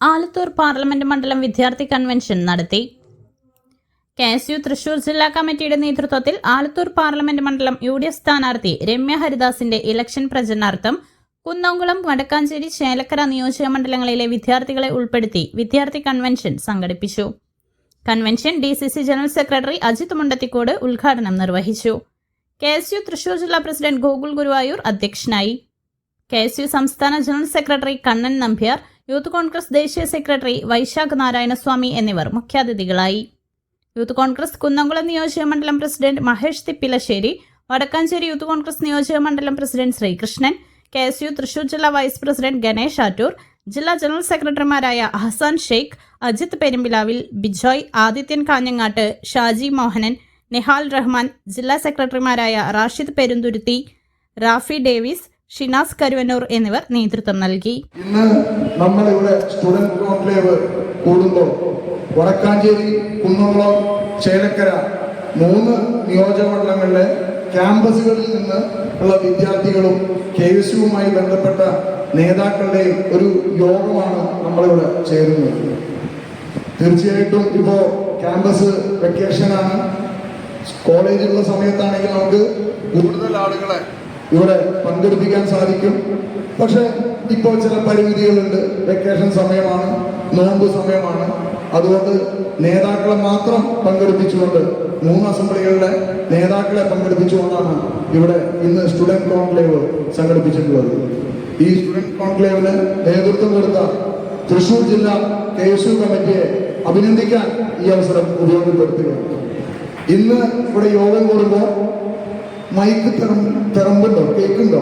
Alathur parliament മണ്ഡലം വിദ്യാർത്ഥി convention നടത്തി. കെ എസ് യു തൃശൂർ ജില്ലാ കമ്മിറ്റിയുടെ നേതൃത്വത്തിൽ ആലത്തൂർ പാർലമെന്റ് മണ്ഡലം യു ഡി എഫ് സ്ഥാനാർത്ഥി രമ്യ ഹരിദാസിന്റെ ഇലക്ഷൻ പ്രചരണാർത്ഥം കുന്നംകുളം വടക്കാഞ്ചേരി ചേലക്കര നിയോജക മണ്ഡലങ്ങളിലെ വിദ്യാർത്ഥികളെ ഉൾപ്പെടുത്തി വിദ്യാർത്ഥി കൺവെൻഷൻ സംഘടിപ്പിച്ചു. Convention D C C general secretary Ajith Mundathikode ഉദ്ഘാടനം നിർവഹിച്ചു. കെ എസ് യു തൃശൂർ ജില്ലാ പ്രസിഡന്റ് ഗോകുൽ ഗുരുവായൂർ അധ്യക്ഷനായി. കെ എസ് യു സംസ്ഥാന general secretary Kannan Nambiar youth Congress ദേശീയ സെക്രട്ടറി വൈശാഖ് നാരായണസ്വാമി എന്നിവർ മുഖ്യാതിഥികളായി. യൂത്ത് കോൺഗ്രസ് കുന്നംകുളം നിയോജക മണ്ഡലം പ്രസിഡന്റ് മഹേഷ് തിപ്പിലശ്ശേരി വടക്കാഞ്ചേരി യൂത്ത് കോൺഗ്രസ് നിയോജക മണ്ഡലം president Sreekrishnan K S U Thrissur ജില്ലാ വൈസ് പ്രസിഡന്റ് ഗണേഷ് ആറ്റൂർ ജില്ലാ ജനറൽ സെക്രട്ടറിമാരായ അഹസാൻ ഷെയ്ഖ് അജിത് പെരുമ്പിലാവിൽ ബിജോയ് ആദിത്യൻ കാഞ്ഞങ്ങാട്ട് ഷാജി മോഹനൻ നിഹാൽ റഹ്മാൻ ജില്ലാ സെക്രട്ടറിമാരായ റാഷിദ് പെരുന്തുരുത്തി റാഫി ഡേവിസ് ഷിനാസ് കരുവന്നൂർ എന്നിവർ നേതൃത്വം നൽകി. ഇന്ന് നമ്മൾ ഇവിടെ സ്റ്റുഡന്റ് കോൺക്ലേവ് കൂടുമ്പോൾ വടക്കാഞ്ചേരി കുന്നംകുളം ചേലക്കര മൂന്ന് നിയോജകമണ്ഡലങ്ങളിലെ ക്യാമ്പസുകളിൽ നിന്ന് ഉള്ള വിദ്യാർത്ഥികളും കെ എസ് ബന്ധപ്പെട്ട നേതാക്കളുടെയും ഒരു യോഗമാണ് നമ്മളിവിടെ ചേരുന്നത്. തീർച്ചയായിട്ടും ഇപ്പോൾ ക്യാമ്പസ് വെക്കേഷനാണ്. കോളേജിലുള്ള സമയത്താണെങ്കിൽ നമുക്ക് കൂടുതൽ ആളുകളെ ഇവിടെ പങ്കെടുപ്പിക്കാൻ സാധിക്കും. പക്ഷെ ഇപ്പോൾ ചില പരിമിതികളുണ്ട്. വെക്കേഷൻ സമയമാണ് നോമ്പ് സമയമാണ്. അതുകൊണ്ട് നേതാക്കളെ മാത്രം പങ്കെടുപ്പിച്ചുകൊണ്ട് മൂന്ന് അസംബ്ലികളുടെ നേതാക്കളെ പങ്കെടുപ്പിച്ചുകൊണ്ടാണ് ഇവിടെ ഇന്ന് സ്റ്റുഡന്റ് കോൺക്ലേവ് സംഘടിപ്പിച്ചിട്ടുള്ളത്. ഈ സ്റ്റുഡന്റ് കോൺക്ലേവിന് നേതൃത്വം കൊടുത്ത തൃശൂർ ജില്ലാ കെ എസ് യു കമ്മിറ്റിയെ അഭിനന്ദിക്കാൻ ഈ അവസരം ഉപയോഗപ്പെടുത്തുകയാണ്. ഇന്ന് ഇവിടെ യോഗം കൂടുമ്പോൾ മൈക്ക് തെറം തെറമ്പുണ്ടോ? കേക്കുണ്ടോ